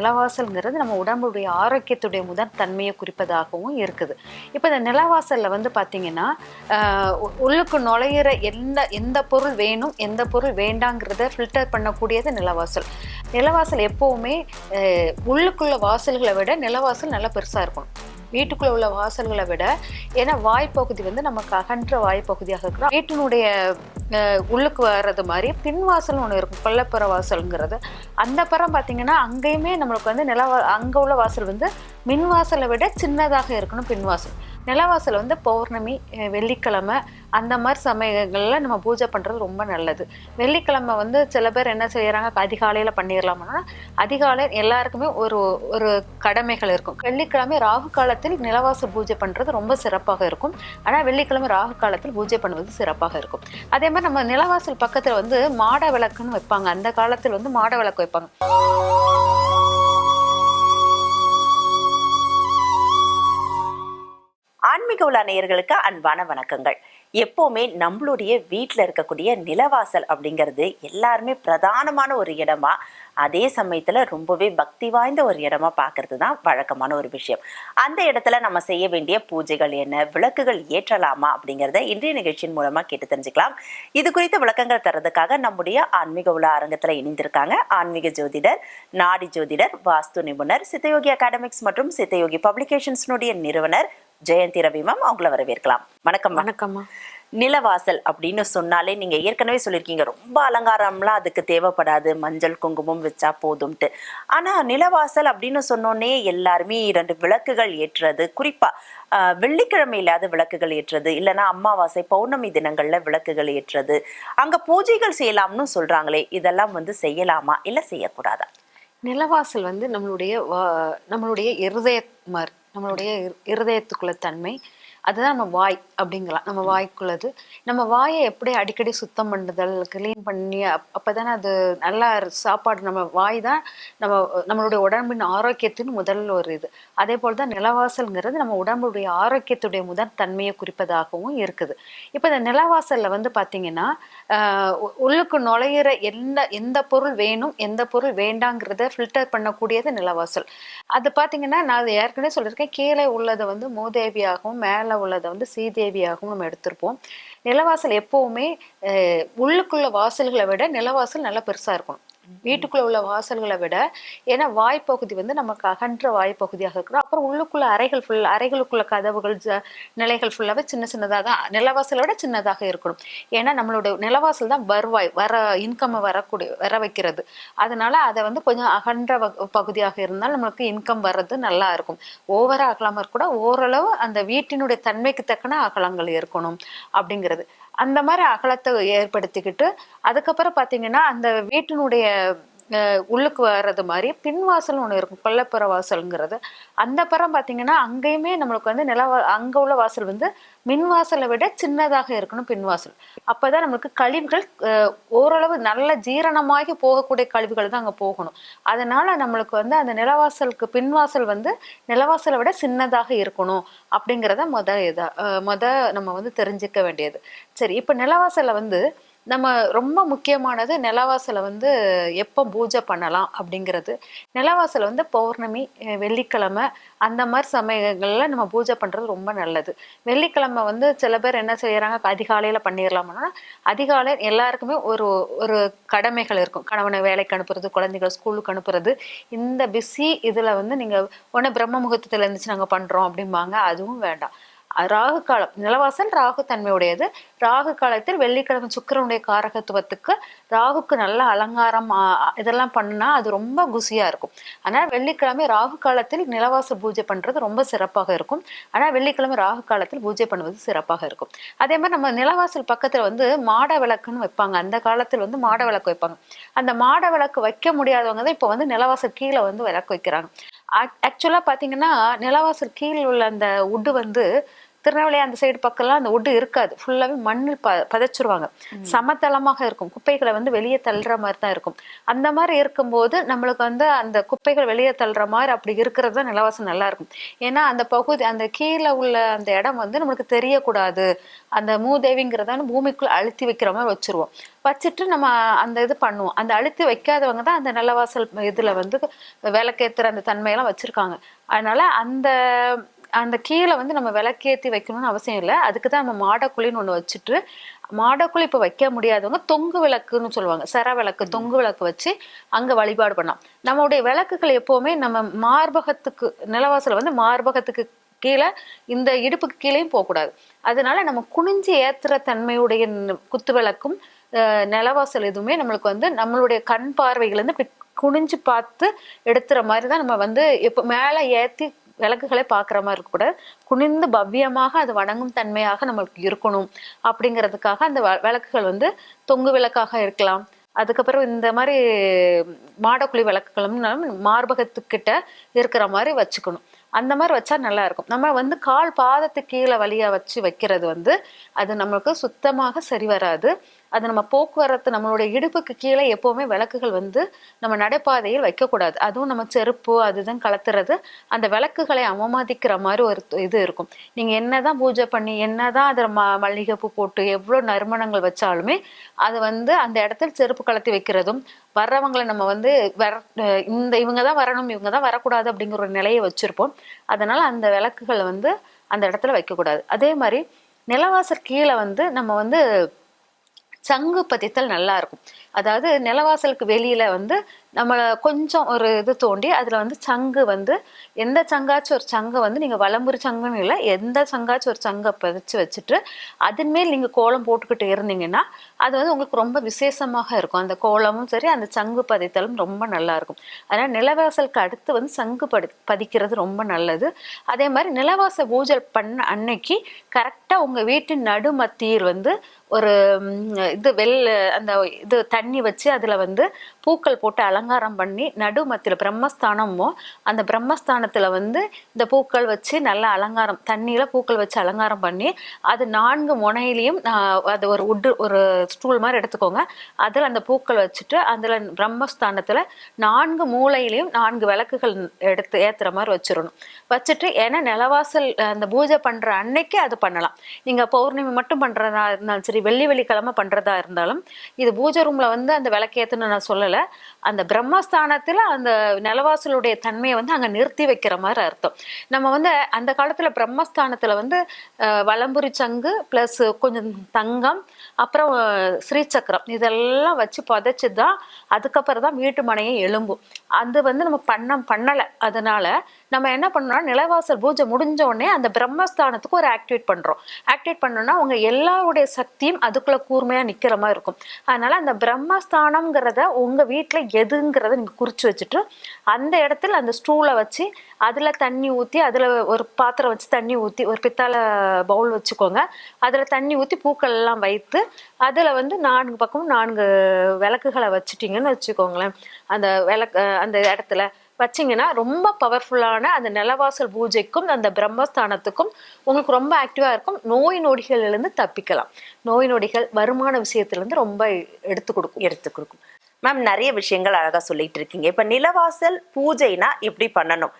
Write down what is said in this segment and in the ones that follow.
நிலவாசல்ங்கிறது நம்ம உடம்புடைய ஆரோக்கியத்துடைய முதல் தன்மையை குறிப்பதாகவும் இருக்குது. இப்போ இந்த நிலவாசலில் வந்து பார்த்தீங்கன்னா உள்ளுக்கு நுழையிற எந்த எந்த பொருள் வேணும் எந்த பொருள் வேண்டாங்கிறத ஃபில்டர் பண்ணக்கூடியது நிலவாசல். நிலவாசல் எப்போவுமே உள்ளுக்குள்ள வாசல்களை விட நிலவாசல் நல்லா பெருசாக இருக்கணும். வீட்டுக்குள்ள உள்ள வாசல்களை விட ஏன்னா வாய்ப்பகுதி வந்து நமக்கு அகன்ற வாய்ப்பகுதியாக இருக்கிறோம் வீட்டினுடைய உள்ளுக்கு வர்றது மாதிரி பின்வாசல் ஒன்று இருக்கும் கொல்லப்புற வாசல்ங்கிறது. அந்த பரம் பார்த்தீங்கன்னா அங்கேயுமே நம்மளுக்கு வந்து நில அங்கே உள்ள வாசல் வந்து மின்வாசலை விட சின்னதாக இருக்கணும் பின்வாசல். நிலவாசல் வந்து பௌர்ணமி வெள்ளிக்கிழமை அந்த மாதிரி சமயங்களில் நம்ம பூஜை பண்ணுறது ரொம்ப நல்லது. வெள்ளிக்கிழமை வந்து சில பேர் என்ன செய்கிறாங்க அதிகாலையில் பண்ணிடலாம்னா அதிகாலை எல்லாருக்குமே ஒரு ஒரு கடமைகள் இருக்கும். வெள்ளிக்கிழமை ராகு காலத்தில் நிலவாசல் பூஜை பண்ணுறது ரொம்ப சிறப்பாக இருக்கும். ஆனால் வெள்ளிக்கிழமை ராகு காலத்தில் பூஜை பண்ணுவது சிறப்பாக இருக்கும். அதே மாதிரி நம்ம நிலவாசல் பக்கத்தில் வந்து மாட விளக்குன்னு வைப்பாங்க. அந்த காலத்தில் வந்து மாட விளக்கு வைப்பாங்க. ஆன்மீக உலா நேயர்களுக்கு அன்பான வணக்கங்கள். எப்போவுமே நம்மளுடைய வீட்டில் இருக்கக்கூடிய நிலவாசல் அப்படிங்கிறது எல்லாருமே பிரதானமான ஒரு இடமா அதே சமயத்தில் ரொம்பவே பக்தி வாய்ந்த ஒரு இடமா பார்க்கறது தான் வழக்கமான ஒரு விஷயம். அந்த இடத்துல நம்ம செய்ய வேண்டிய பூஜைகள் என்ன விளக்குகள் ஏற்றலாமா அப்படிங்கிறத இன்றைய நிகழ்ச்சியின் மூலமாக கேட்டு தெரிஞ்சுக்கலாம். இது குறித்த விளக்கங்கள் தரதுக்காக நம்முடைய ஆன்மீக உலா அரங்கத்தில் இணைந்திருக்காங்க ஆன்மீக ஜோதிடர் நாடி ஜோதிடர் வாஸ்து நிபுணர் சித்தயோகி அகாடமிக்ஸ் மற்றும் சித்தயோகி பப்ளிகேஷன்ஸ்னுடைய நிறுவனர் ஜெயந்தி ரவி மேம் அவங்கள வரவேற்கலாம். வணக்கம். வணக்கம்மா நிலவாசல் அப்படின்னு சொன்னாலே நீங்க ஏற்கனவே சொல்லியிருக்கீங்க ரொம்ப அலங்காரம்லாம் அதுக்கு தேவைப்படாது. மஞ்சள் குங்குமம் வச்சா போதும்ட்டு. ஆனா நிலவாசல் அப்படின்னு சொன்னோன்னே எல்லாருமே இரண்டு விளக்குகள் ஏற்றுறது குறிப்பா ஆஹ், வெள்ளிக்கிழமையிலாத விளக்குகள் ஏற்றுறது இல்லைன்னா அமாவாசை பௌர்ணமி தினங்கள்ல விளக்குகள் ஏற்றுறது. அங்க பூஜைகள் செய்யலாம்னு சொல்றாங்களே இதெல்லாம் வந்து செய்யலாமா? இல்ல செய்யக்கூடாதா? நிலவாசல் வந்து நம்மளுடைய நம்மளுடைய இருதய மாதிரி நம்மளுடைய இருதயத்துக்குள்ள தன்மை அதுதான் நம்ம வாய் அப்படிங்கலாம். நம்ம வாய்க்குள்ளது. நம்ம வாயை எப்படி அடிக்கடி சுத்தம் பண்ணுதல் க்ளீன் பண்ணி அப் அப்பதானே அது நல்லா சாப்பாடு நம்ம வாய் தான் நம்ம நம்மளுடைய உடம்பின் ஆரோக்கியத்தின் முதல் ஒரு இது. அதே போல் தான் நிலவாசல்ங்கிறது நம்ம உடம்புடைய ஆரோக்கியத்துடைய முதல் தன்மையை குறிப்பதாகவும் இருக்குது. இப்போ இந்த நிலவாசல்ல வந்து பார்த்தீங்கன்னா உள்ளுக்கு நுழையிற எந்த எந்த பொருள் வேணும் எந்த பொருள் வேண்டாங்கிறத ஃபில்டர் பண்ணக்கூடியது நிலவாசல். அது பார்த்தீங்கன்னா நான் அது ஏற்கனவே சொல்லியிருக்கேன் கீழே உள்ளதை வந்து மூதேவியாகவும் மேலே உள்ளதை வந்து ஸ்ரீதேவியாகவும் நம்ம எடுத்திருப்போம். நிலவாசல் எப்போவுமே உள்ளுக்குள்ள வாசல்களை விட நிலவாசல் நல்லா பெருசா இருக்கணும். வீட்டுக்குள்ள உள்ள வாசல்களை விட ஏன்னா வாய்ப்பகுதி வந்து நமக்கு அகன்ற வாய்ப்பகுதியாக இருக்கிறோம். அப்புறம் உள்ளுக்குள்ள அறைகள் ஃபுல் அறைகளுக்குள்ள கதவுகள் ஜ நிலைகள் ஃபுல்லாகவே சின்ன சின்னதாக தான் நிலவாசலை விட சின்னதாக இருக்கணும். ஏன்னா நம்மளோட நிலவாசல் தான் வருவாய் வர இன்கம் வரக்கூடிய வர வைக்கிறது. அதனால அதை வந்து கொஞ்சம் அகன்ற வ- பகுதியாக இருந்தால் நம்மளுக்கு இன்கம் வர்றது நல்லா இருக்கும். ஓவராக அகலமாக கூட ஓரளவு அந்த வீட்டினுடைய தன்மைக்கு தக்கன அகலங்கள் இருக்கணும் அப்படிங்கிறது. அந்த மாதிரி அகலத்தை ஏற்படுத்திக்கிட்டு அதுக்கப்புறம் பார்த்தீங்கன்னா அந்த வீட்டினுடைய உள்ளுக்கு வர்றது மாதிரி பின்வாசல் ஒன்று இருக்கும் கொல்லப்புற வாசல்ங்கிறது. அந்த பறம் பார்த்தீங்கன்னா அங்கேயுமே நம்மளுக்கு வந்து நிலவா அங்கே உள்ள வாசல் வந்து மின்வாசலை விட சின்னதாக இருக்கணும் பின்வாசல். அப்பதான் நம்மளுக்கு கழிவுகள் ஓரளவு நல்ல ஜீரணமாகி போகக்கூடிய கழிவுகள் தான் அங்கே போகணும். அதனால் நம்மளுக்கு வந்து அந்த நிலவாசலுக்கு பின்வாசல் வந்து நிலவாசலை விட சின்னதாக இருக்கணும் அப்படிங்கிறத மொதல் இதாக மொதல் நம்ம வந்து தெரிஞ்சுக்க வேண்டியது. சரி இப்போ நிலவாசலை வந்து நம்ம ரொம்ப முக்கியமானது நிலவாசலை வந்து எப்போ பூஜை பண்ணலாம் அப்படிங்கிறது. நிலவாசல் வந்து பௌர்ணமி வெள்ளிக்கிழமை அந்த மாதிரி சமயங்களில் நம்ம பூஜை பண்ணுறது ரொம்ப நல்லது. வெள்ளிக்கிழமை வந்து சில பேர் என்ன செய்கிறாங்க அதிகாலையில் பண்ணிடலாம்னா அதிகாலை எல்லாருக்குமே ஒரு ஒரு கடமைகள் இருக்கும். கணவனை வேலைக்கு அனுப்புறது குழந்தைகள் ஸ்கூலுக்கு அனுப்புறது. இந்த பிஸி இதில் வந்து நீங்கள் ஒன்று பிரம்ம முகூர்த்தத்தில் இருந்துச்சு நாங்கள் பண்ணுறோம் அப்படிம்பாங்க. அதுவும் வேண்டாம். ராகு காலம் நிலவாசல் ராகு தன்மையுடையது ராகு காலத்தில் வெள்ளிக்கிழமை சுக்கிரனுடைய காரகத்துவத்துக்கு ராகுக்கு நல்ல அலங்காரம் இதெல்லாம் பண்ணா அது ரொம்ப குசியாக இருக்கும். ஆனால் வெள்ளிக்கிழமை ராகு காலத்தில் நிலவாசல் பூஜை பண்றது ரொம்ப சிறப்பாக இருக்கும். ஆனால் வெள்ளிக்கிழமை ராகு காலத்தில் பூஜை பண்ணுவது சிறப்பாக இருக்கும். அதே மாதிரி நம்ம நிலவாசல் பக்கத்தில் வந்து மாட விளக்குன்னு வைப்பாங்க. அந்த காலத்தில் வந்து மாட விளக்கு வைப்பாங்க. அந்த மாட விளக்கு வைக்க முடியாதவங்க தான் இப்போ வந்து நிலவாசல் கீழே வந்து விளக்கு வைக்கிறாங்க. ஆக்சுவலாக பார்த்தீங்கன்னா நிலவாசல் கீழே உள்ள அந்த உட்டு வந்து திருநெல்வேலி அந்த சைடு பக்கம்லாம் அந்த ஒட்டு இருக்காது. ஃபுல்லாவே மண்ணில் ப பதைச்சிருவாங்க. சமதளமாக இருக்கும். குப்பைகளை வந்து வெளியே தள்ளுற மாதிரி தான் இருக்கும். அந்த மாதிரி இருக்கும்போது நம்மளுக்கு வந்து அந்த குப்பைகள் வெளியே தள்ளுற மாதிரி அப்படி இருக்கிறது தான் நிலவாசம் நல்லா இருக்கும். ஏன்னா அந்த பகுதி அந்த கீழே உள்ள அந்த இடம் வந்து நம்மளுக்கு தெரியக்கூடாது. அந்த மூதேவிங்கிறத வந்து பூமிக்குள்ள அழுத்தி வைக்கிற மாதிரி வச்சிருவோம். வச்சுட்டு நம்ம அந்த இது பண்ணுவோம். அந்த அழுத்தி வைக்காதவங்க தான் அந்த நிலவாசல் இதுல வந்து விளக்கேத்துற அந்த தன்மையெல்லாம் வச்சிருக்காங்க. அதனால அந்த அந்த கீழே வந்து நம்ம விளக்கேத்தி வைக்கணும்னு அவசியம் இல்லை. அதுக்கு தான் நம்ம மாடக்குழின்னு ஒன்று வச்சுட்டு மாடக்குழி இப்போ வைக்க முடியாதவங்க தொங்கு விளக்குன்னு சொல்லுவாங்க. சர விளக்கு தொங்கு விளக்கு வச்சு அங்கே வழிபாடு பண்ணலாம். நம்மளுடைய விளக்குகள் எப்போவுமே நம்ம மார்பகத்துக்கு நிலவாசல் வந்து மார்பகத்துக்கு கீழே இந்த இடுப்புக்கு கீழேயும் போகக்கூடாது. அதனால நம்ம குனிஞ்சு ஏத்துற தன்மையுடைய குத்து விளக்கும் நிலவாசல் எதுவுமே நம்மளுக்கு வந்து நம்மளுடைய கண் பார்வைகள் வந்து குனிஞ்சு பார்த்து எடுத்துற மாதிரி தான் நம்ம வந்து இப்போ மேலே ஏத்தி விளக்குகளை பார்க்குற மாதிரி கூட குனிந்து பவ்யமாக அது வணங்கும் தன்மையாக நம்மளுக்கு இருக்கணும். அப்படிங்கிறதுக்காக அந்த வ- விளக்குகள் வந்து தொங்கு விளக்காக இருக்கலாம். அதுக்கப்புறம் இந்த மாதிரி மாடக்குழி விளக்குகளும் மார்பகத்துக்கிட்ட இருக்கிற மாதிரி வச்சுக்கணும். அந்த மாதிரி வச்சா நல்லா இருக்கும். நம்ம வந்து கால் பாதத்துக்கு கீழே வழியாக வச்சு வைக்கிறது வந்து அது நம்மளுக்கு சுத்தமாக சரி வராது. அது நம்ம போக்குவரத்து நம்மளுடைய இடுப்புக்கு கீழே எப்போவுமே விளக்குகள் வந்து நம்ம நடைபாதையில் வைக்கக்கூடாது. அதுவும் நம்ம செருப்பு அதுதான் கலத்துறது அந்த விளக்குகளை அவமதிக்கிற மாதிரி ஒரு இது இருக்கும். நீங்கள் என்ன தான் பூஜை பண்ணி என்ன தான் அதில் ம மல்லிகைப்பூ போட்டு எவ்வளோ நறுமணங்கள் வச்சாலுமே அது வந்து அந்த இடத்துல செருப்பு கலத்தி வைக்கிறதும் வர்றவங்களை நம்ம வந்து வர இந்த இவங்க தான் வரணும் இவங்க தான் வரக்கூடாது அப்படிங்கிற ஒரு நிலையை வச்சுருப்போம். அதனால் அந்த விளக்குகளை வந்து அந்த இடத்துல வைக்கக்கூடாது. அதே மாதிரி நிலவாசல் கீழே வந்து நம்ம வந்து சங்கு பதித்தல் நல்லா இருக்கும். அதாவது நிலவாசலுக்கு வெளியில வந்து நம்மளை கொஞ்சம் ஒரு இது தோண்டி அதுல வந்து சங்கு வந்து எந்த சங்காச்சும் ஒரு சங்கை வந்து நீங்க வலம்புரி சங்குன்னு இல்லை எந்த சங்காச்சும் ஒரு சங்கை பதிச்சு வச்சுட்டு அதன் மேல் நீங்க கோலம் போட்டுக்கிட்டு இருந்தீங்கன்னா அது வந்து உங்களுக்கு ரொம்ப விசேஷமாக இருக்கும். அந்த கோலமும் சரி அந்த சங்கு பதித்தலும் ரொம்ப நல்லா இருக்கும். அதனால நிலவாசலுக்கு அடுத்து வந்து சங்கு படி பதிக்கிறது ரொம்ப நல்லது. அதே மாதிரி நிலவாச பூஜை பண்ண அன்னைக்கு கரெக்டா உங்க வீட்டின் நடுமத்தியில் வந்து ஒரு இது வெள்ள அந்த இது தண்ணி வச்சு அதில் வந்து பூக்கள் போட்டு அலங்காரம் பண்ணி நடுமத்தில பிரம்மஸ்தானமோ அந்த பிரம்மஸ்தானத்தில் வந்து இந்த பூக்கள் வச்சு நல்லா அலங்காரம் தண்ணியில் பூக்கள் வச்சு அலங்காரம் பண்ணி அது நான்கு முனையிலையும் அது ஒரு உட்டு ஒரு ஸ்டூல் மாதிரி எடுத்துக்கோங்க. அதில் அந்த பூக்கள் வச்சுட்டு அதில் பிரம்மஸ்தானத்தில் நான்கு மூளையிலையும் நான்கு விளக்குகள் எடுத்து ஏற்றுற மாதிரி வச்சிடணும். வச்சுட்டு ஏன்னா நிலவாசல் அந்த பூஜை பண்ணுற அன்னைக்கு அது பண்ணலாம். நீங்கள் பௌர்ணமி மட்டும் பண்ணுறதா இருந்தாலும் சரி வெள்ளி வெள்ளிக்கிழமை பண்ணுறதா இருந்தாலும் இது பூஜை ரூமில் வந்து அந்த விளக்கேற்றுன்னு நான் சொல்லலை. அந்த பிரம்மஸ்தானத்தில் அந்த நிலவாசலுடைய தன்மையை வந்து அங்கே நிறுத்தி வைக்கிற மாதிரி அர்த்தம். நம்ம வந்து அந்த காலத்தில் பிரம்மஸ்தானத்தில் வந்து வலம்புரி சங்கு ப்ளஸ் கொஞ்சம் தங்கம் அப்புறம் ஸ்ரீசக்கரம் இதெல்லாம் வச்சு புதைச்சி தான் அதுக்கப்புறம் தான் வீட்டு மனையை எழும்பும். அது வந்து நம்ம பண்ண பண்ணலை. அதனால நம்ம என்ன பண்ணோம்னா நிலவாசல் பூஜை முடிஞ்ச உடனே அந்த பிரம்மஸ்தானத்துக்கு ஒரு ஆக்டிவேட் பண்றோம். ஆக்டிவேட் பண்ணோம்னா உங்க எல்லாருடைய சக்தியும் அதுக்குள்ள கூர்மையா நிக்கிற மாதிரி இருக்கும். அதனால அந்த பிரம்மஸ்தானம்ங்கிறத உங்க வீட்டுல எதுங்கிறத நீங்க குறிச்சு வச்சுட்டு அந்த இடத்துல அந்த ஸ்டூலை வச்சு அதுல தண்ணி ஊத்தி அதுல ஒரு பாத்திரம் வச்சு தண்ணி ஊத்தி ஒரு பித்தளை பவுல் வச்சுக்கோங்க. அதுல தண்ணி ஊத்தி பூக்கள் எல்லாம் வைத்து அதுல வந்து நான்கு பக்கமும் நான்கு விளக்குகளை வச்சுட்டீங்கன்னு வச்சுக்கோங்களேன். அந்த விளக்கு அந்த இடத்துல வச்சீங்கன்னா ரொம்ப பவர்ஃபுல்லான அந்த நிலவாசல் பூஜைக்கும் அந்த பிரம்மஸ்தானத்துக்கும் உங்களுக்கு ரொம்ப ஆக்டிவாக இருக்கும். நோய் நொடிகள்லேருந்து தப்பிக்கலாம். நோய் நொடிகள் வருமான விஷயத்துலேருந்து ரொம்ப எடுத்து கொடுக்கும். எடுத்து கொடுக்கும். மேம் நிறைய விஷயங்கள் அழகாக சொல்லிட்டு இருக்கீங்க. இப்போ நிலவாசல் பூஜைனா எப்படி பண்ணணும்.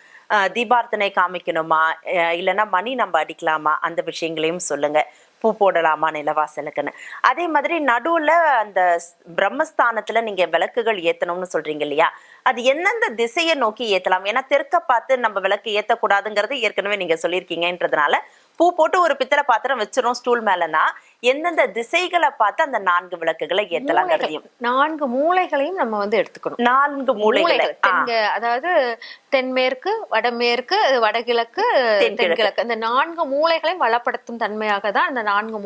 தீபார்த்தனை காமிக்கணுமா? இல்லைன்னா மணி நம்ம அடிக்கலாமா? அந்த விஷயங்களையும் சொல்லுங்க. பூ போடலாமா நிலவாசலுக்குன்னு. அதே மாதிரி நடுவில் அந்த ஸ்- நீங்கள் விளக்குகள் ஏற்றணும்னு சொல்கிறீங்க இல்லையா? அது எந்தெந்த திசையை நோக்கி ஏத்தலாம்? ஏன்னா தெற்க பார்த்து நம்ம விளக்கு ஏத்தக்கூடாதுங்கிறது ஏற்கனவே நீங்க சொல்லியிருக்கீங்கன்றதுனால பூ போட்டு ஒரு பித்தளை பாத்திரம் வச்சிரும் ஸ்டூல் மேலனா எந்தெந்த திசைகளை பார்த்து அந்த நான்கு விளக்குகளை ஏத்தலாங்கிறதையும் நான்கு மூலைகளையும் நம்ம வந்து எடுத்துக்கணும். நான்கு தென்க அதாவது தென்மேற்கு வடமேற்கு வடகிழக்கு தென்கிழக்கு. இந்த நான்கு மூலைகளையும் வளப்படுத்தும் தன்மையாக தான் அந்த நான்கு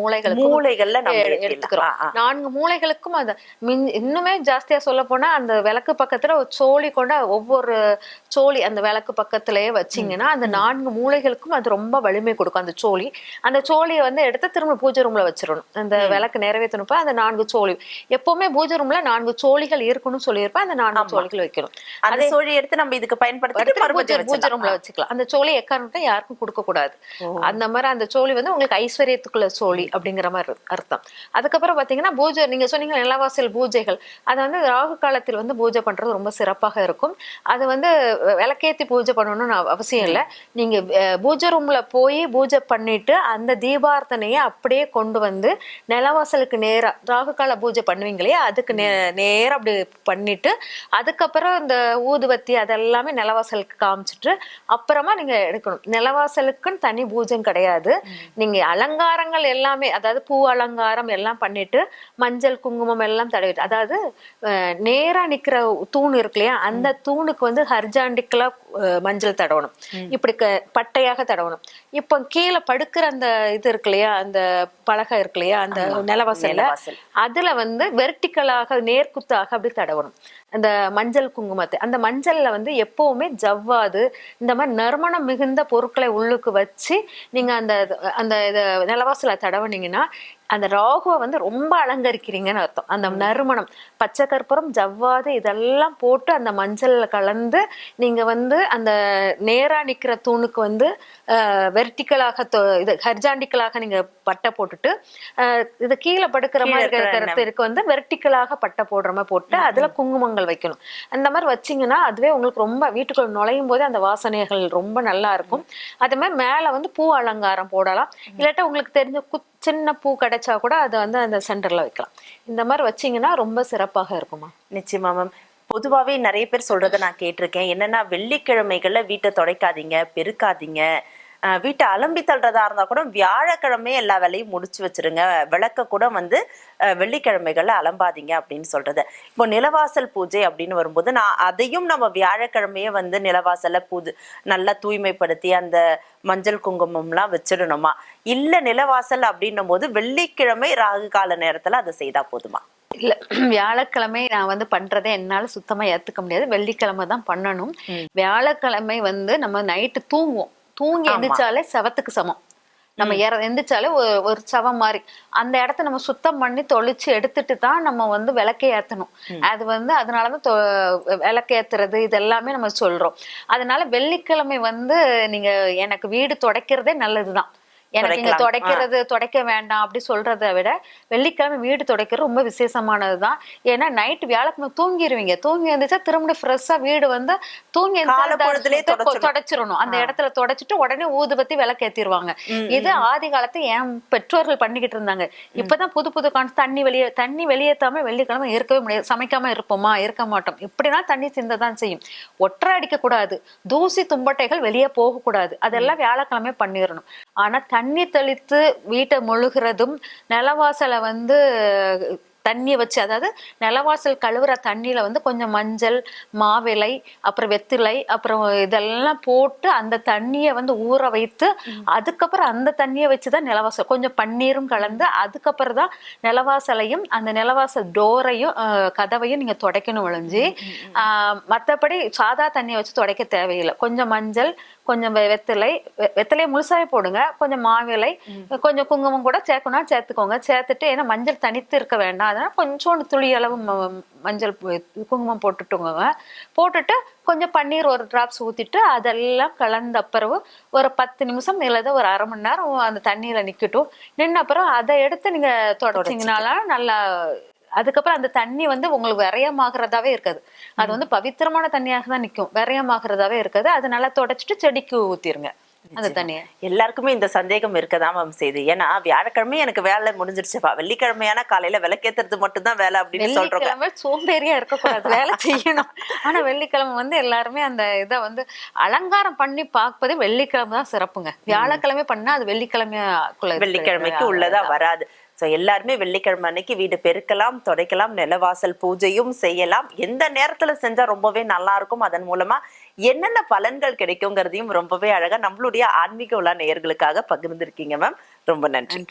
எ- ஏத்திடலாம். எடுத்துக்கிறோம். நான்கு மூலைகளுக்கும் அது மின் இன்னுமே ஜாஸ்தியா சொல்ல போனா அந்த விளக்கு பக்கத்துல ஒரு சோழி கொண்ட ஒவ்வொரு சோழி அந்த விளக்கு பக்கத்திலேயே வச்சீங்கன்னா அந்த நான்கு மூலைகளுக்கும் அது ரொம்ப வலிமை கொடுக்கும். அந்த சோழி அந்த சோழியை வந்து எடுத்து திரும்ப பூஜை ரூம்ல வச்சிடணும் அந்த விளக்கு நிறைவேற்றணுப்ப அந்த நான்கு சோழி. எப்பவுமே பூஜை ரூம்ல நான்கு சோழிகள் இருக்கணும்னு சொல்லியிருப்பேன் அந்த நான்கு சோழிகள் வைக்கணும். அந்த சோழி எடுத்து நம்ம இதுக்கு மறுபடியும் பூஜை. ரூம்ல வச்சுக்கலாம். அந்த சோழி எக்காரணத்தை யாருக்கும் கொடுக்க கூடாது. அந்த மாதிரி அந்த சோழி வந்து உங்களுக்கு ஐஸ்வர்யத்துக்குள்ள சோழி அப்படிங்கிற மாதிரி அர்த்தம். அதுக்கப்புறம் பாத்தீங்கன்னா பூஜை நீங்க சொன்னீங்க நிலவாசல் பூஜைகள். அது வந்து ராகு காலத்தில் வந்து பூஜை பண்றது ரொம்ப சிறப்பாக இருக்கும். அது வந்து விளக்கேத்தி பூஜை பண்ணணும்னு அவ- அவசியம் இல்லை. நீங்க பூஜை ரூம்ல போய் பூஜை பண்ணிட்டு அந்த தீபார்த்தனையை அப்படியே கொண்டு வந்து நிலவாசலுக்கு நேரா ராகு கால பூஜை பண்ணுவீங்க இல்லையா அதுக்கு நே நேரா அப்படி பண்ணிட்டு அதுக்கப்புறம் இந்த ஊதுவத்தி அதெல்லாமே நிலவாசலுக்கு காமிச்சிட்டு அப்புறமா நீங்க எடுக்கணும். நிலவாசலுக்குன்னு தனி பூஜை கிடையாது. நீங்க அலங்காரங்கள் எல்லாமே அதாவது பூ அலங்காரம் எல்லாம் பண்ணிட்டு மஞ்சள் குங்குமம் எல்லாம் தடவிட்டு அதாவது அஹ், நேரா நிக்கிற தூண் இருக்கு இல்லையா அந்த தூணுக்கு வந்து ஹர்ஜாண்டிக்கலா அஹ், மஞ்சள் தடவணும். இப்படி க- பட்டையாக தடவணும். இப்போ கீழே படுக்கிற அந்த இது இருக்கு இல்லையா அந்த பலகை இருக்கு இல்லையா? அந்த நிலவாசல்ல. நிலவாசல். அதுல வந்து வெர்டிக்கலாக நேர்குத்தாக அப்படி தடவணும். அந்த மஞ்சள் குங்குமத்தை. அந்த மஞ்சள்ல வந்து எப்பவுமே ஜவ்வாது இந்த மாதிரி நறுமணம் மிகுந்த பொருட்களை உள்ளுக்கு வச்சு நீங்க அந்த அந்த இத நிலவாசல தடவுனீங்கன்னா அந்த ராகுவை வந்து ரொம்ப அலங்கரிக்கிறீங்கன்னு அர்த்தம். அந்த நறுமணம் பச்சை கற்பூரம் ஜவ்வாது இதெல்லாம் போட்டு அந்த மஞ்சள்ல கலந்து நீங்க வந்து அந்த நேரா நிக்கிற தூணுக்கு வந்து வெர்டிக்கலாக இது ஹர்ஜாண்டிக்கலாக நீங்க பட்டை போட்டுட்டு இது கீழே படுக்கிற மாதிரி இருக்கிற வந்து வெர்டிக்கலாக பட்டை போடுற மாதிரி போட்டு அதுல குங்குமங்கள் வைக்கணும். அந்த மாதிரி வச்சீங்கன்னா அதுவே உங்களுக்கு ரொம்ப வீட்டுக்குள்ள நுழையும் போதே அந்த வாசனைகள் ரொம்ப நல்லா இருக்கும். அதே மாதிரி மேல வந்து பூ அலங்காரம் போடலாம். இல்லாட்டா உங்களுக்கு தெரிஞ்ச குத் சின்ன பூ கிடைச்சா கூட அதை வந்து அந்த சென்டர்ல வைக்கலாம். இந்த மாதிரி வச்சீங்கன்னா ரொம்ப சிறப்பாக இருக்குமா? நிச்சயமா மேம் பொதுவாவே நிறைய பேர் சொல்றதை நான் கேட்டிருக்கேன். என்னன்னா வெள்ளிக்கிழமைகள்ல வீட்டை துடைக்காதீங்க பெருக்காதீங்க. வீட்டை அலம்பி தள்ளுறதா இருந்தா கூட வியாழக்கிழமை எல்லா வேலையும் முடிச்சு வச்சிருங்க. விளக்க கூட வந்து வெள்ளிக்கிழமைகள்ல அலம்பாதீங்க அப்படின்னு சொல்றது. இப்போ நிலவாசல் பூஜை அப்படின்னு வரும்போது நான் அதையும் நம்ம வியாழக்கிழமையே வந்து நிலவாசல்ல பூஜை நல்லா தூய்மைப்படுத்தி அந்த மஞ்சள் குங்குமம்லாம் வச்சிடணுமா? இல்ல நிலவாசல் அப்படின்னும் போது வெள்ளிக்கிழமை ராகு கால நேரத்துல அதை செய்தா போதுமா? இல்ல வியாழக்கிழமை நான் வந்து பண்றதை என்னால சுத்தமா ஏத்துக்க முடியாது. வெள்ளிக்கிழமை தான் பண்ணணும். வியாழக்கிழமை வந்து நம்ம நைட்டு தூங்குவோம். தூங்கி. எந்திரிச்சாலே செவத்துக்கு சமம். நம்ம இற எந்திரிச்சாலே ஒரு சவம் மாதிரி அந்த இடத்த நம்ம சுத்தம் பண்ணி தொளிச்சு எடுத்துட்டு தான் நம்ம வந்து விளக்கை ஏத்தணும். அது வந்து அதனாலதான் தொ- விளக்கு ஏத்துறது இது எல்லாமே நம்ம சொல்றோம். அதனால வெள்ளிக்கிழமை வந்து நீங்க எனக்கு வீடு துடைக்கிறதே நல்லதுதான். எனக்கு இங்க. துடைக்கிறது துடைக்க வேண்டாம் அப்படி சொல்றதை விட வெள்ளிக்கிழமை வீடு துடைக்கிறது ரொம்ப விசேஷமானதுதான். ஏன்னா நைட் வியாழக்கிழமை தூங்கிடுவீங்க தூங்கி எழுந்துச்சா திரும்ப ஃப்ரெஷ்ஷா வீடு வந்து தூங்கி துடைச்சிடணும். அந்த இடத்துல தொடச்சிட்டு உடனே ஊதுபத்தி விளக்கு ஏத்திடுவாங்க இது ஆதி காலத்து என் பெற்றோர்கள் பண்ணிக்கிட்டு இருந்தாங்க. இப்பதான் புது புது கான் தண்ணி வெளியே தண்ணி வெளியேத்தாம வெள்ளிக்கிழமை இருக்கவே முடியாது. சமைக்காம இருப்போமா? இருக்க மாட்டோம். இப்படினா தண்ணி சிந்ததான் செய்யும். ஒற்றை அடிக்க கூடாது தூசி தும்பட்டைகள் வெளியே போக கூடாது அதெல்லாம் வியாழக்கிழமை பண்ணிடணும். ஆனா தண்ணி தெளித்து வீட்டை மொழுகிறதும் நிலவாசலை வந்து தண்ணியை வச்சு அதாவது நிலவாசல் கழுவுற தண்ணியில வந்து கொஞ்சம் மஞ்சள் மாவிலை அப்புறம் வெத்திலை அப்புறம் இதெல்லாம் போட்டு அந்த தண்ணியை வந்து ஊற வைத்து அதுக்கப்புறம் அந்த தண்ணியை வச்சுதான் நிலவாசல் கொஞ்சம் பன்னீரும் கலந்து அதுக்கப்புறம் தான் நிலவாசலையும் அந்த நிலவாசல் டோரையும் கதவையும் நீங்க துடைக்கணும் ஒழிஞ்சு மத்தபடி சாதா தண்ணியை வச்சு துடைக்க தேவையில்லை. கொஞ்சம் மஞ்சள் கொஞ்சம் வெத்திலை வெத்திலையை முழுசாவே போடுங்க. கொஞ்சம் மாவிலை கொஞ்சம் குங்குமம் கூட சேர்க்கணும் சேர்த்துக்கோங்க. சேர்த்துட்டு ஏன்னா மஞ்சள் தனித்து இருக்க வேண்டாம். அதனால கொஞ்சோண்டு துளி அளவு ம- மஞ்சள் குங்குமம் போட்டுட்டுங்க போட்டுட்டு கொஞ்சம் பன்னீர் ஒரு டிராப்ஸ் ஊத்திட்டு அதெல்லாம் கலந்த அப்புறம் ஒரு பத்து நிமிஷம் இல்லாத ஒரு அரை மணி நேரம் அந்த தண்ணியில நிக்கட்டும். நின்ன அப்புறம் அதை எடுத்து நீங்க தொடச்சிங்கனால நல்லா அதுக்கப்புறம் அந்த தண்ணி வந்து உங்களுக்கு விரயமாகறதாவே இருக்காது. அது வந்து பவித்திரமான தண்ணியாக தான் நிக்கும். விரயமாகறதாவே இருக்காது. அது நல்லா தொடச்சிட்டு செடிக்கு ஊத்திருங்க. அந்த தண்ணியை. எல்லாருக்குமே இந்த சந்தேகம் இருக்கதான் மேம் செய்யுது ஏன்னா வியாழக்கிழமை எனக்கு வேலை முடிஞ்சிருச்சுப்பா வெள்ளிக்கிழமையான காலையில விளக்கேத்துறது மட்டும்தான் வேலை அப்படின்னு சொல்றோம் சோம்பேறியா இருக்கக்கூடாது. வேலை செய்யணும். ஆனா வெள்ளிக்கிழமை வந்து எல்லாருமே அந்த இதை வந்து அலங்காரம் பண்ணி பார்ப்பது வெள்ளிக்கிழமை தான் சிறப்புங்க. வியாழக்கிழமை பண்ணா அது வெள்ளிக்கிழமைக்குள்ள வெள்ளிக்கிழமைக்கு உள்ளதா வராது. சோ எல்லாருமே வெள்ளிக்கிழமை அன்னைக்கு வீடு பெருக்கலாம் துடைக்கலாம் நிலவாசல் பூஜையும் செய்யலாம். எந்த நேரத்துல செஞ்சா ரொம்பவே நல்லா இருக்கும் அதன் மூலமா என்னென்ன பலன்கள் கிடைக்குங்கிறதையும் ரொம்பவே அழகா நம்மளுடைய ஆன்மீக உள்ள நேயர்களுக்காக பகிர்ந்திருக்கீங்க மேம் ரொம்ப நன்றி.